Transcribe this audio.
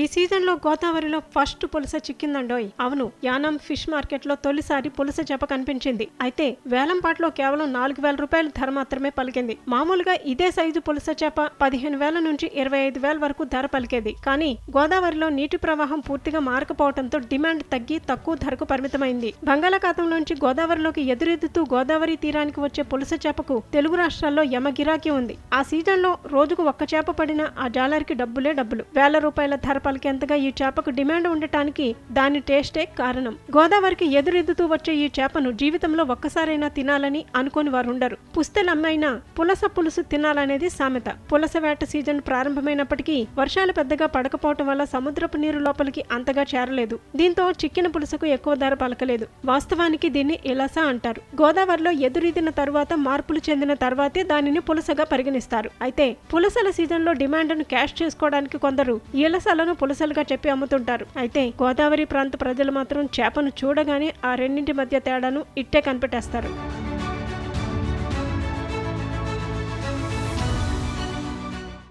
ఈ సీజన్లో గోదావరిలో ఫస్ట్ పులస చిక్కిందండోయ్. అవును యానం ఫిష్ మార్కెట్లో తొలిసారి పులస చేప కనిపించింది. అయితే వేలంపాట్లో కేవలం నాలుగు వేల రూపాయల ధర మాత్రమే పలికింది. మామూలుగా ఇదే సైజు పులస చేప పదిహేను వేల నుంచి ఇరవై ఐదు వేల వరకు ధర పలికేది. కానీ గోదావరిలో నీటి ప్రవాహం పూర్తిగా మారకపోవడంతో డిమాండ్ తగ్గి తక్కువ ధరకు పరిమితమైంది. బంగాళాఖాతంలోంచి గోదావరిలోకి ఎదురెదుతూ గోదావరి తీరానికి వచ్చే పులస చేపకు తెలుగు రాష్ట్రాల్లో యమ గిరాకీ ఉంది. ఆ సీజన్లో రోజుకు ఒక్క చేప పడిన ఆ జాలరికి డబ్బులే డబ్బులు. వేల రూపాయల ధర పలికేంతగా ఈ చేపకు డిమాండ్ ఉండటానికి దాని టేస్టే కారణం. గోదావరికి ఎదురెదుతూ వచ్చే ఈ చేపను జీవితంలో ఒక్కసారైనా తినాలని అనుకోని వారు ఉండరు పుస్తెలమ్మైనా పులస పులుసు తినాలనేది సామెత. పులస వేట సీజన్ ప్రారంభమైనప్పటికీ వర్షాలు పెద్దగా పడకపోవటం వల్ల సముద్రపు నీరు లోపలికి అంతగా చేరలేదు. దీంతో చిక్కిన పులసకు ఎక్కువ ధర పలకలేదు. వాస్తవానికి దీన్ని ఇలస అంటారు. గోదావరిలో ఎదురీదిన తరువాత మార్పులు చెందిన తర్వాతే దానిని పులసగా పరిగణిస్తారు. అయితే పులసల సీజన్లో డిమాండ్ను క్యాష్ చేసుకోవడానికి కొందరు ఇలసలను పులసలుగా చెప్పి అమ్ముతుంటారు. అయితే గోదావరి ప్రాంత ప్రజలు మాత్రం చేపను చూడగానే ఆ రెండింటి మధ్య తేడాను ఇట్టే కనిపెట్టేస్తారు.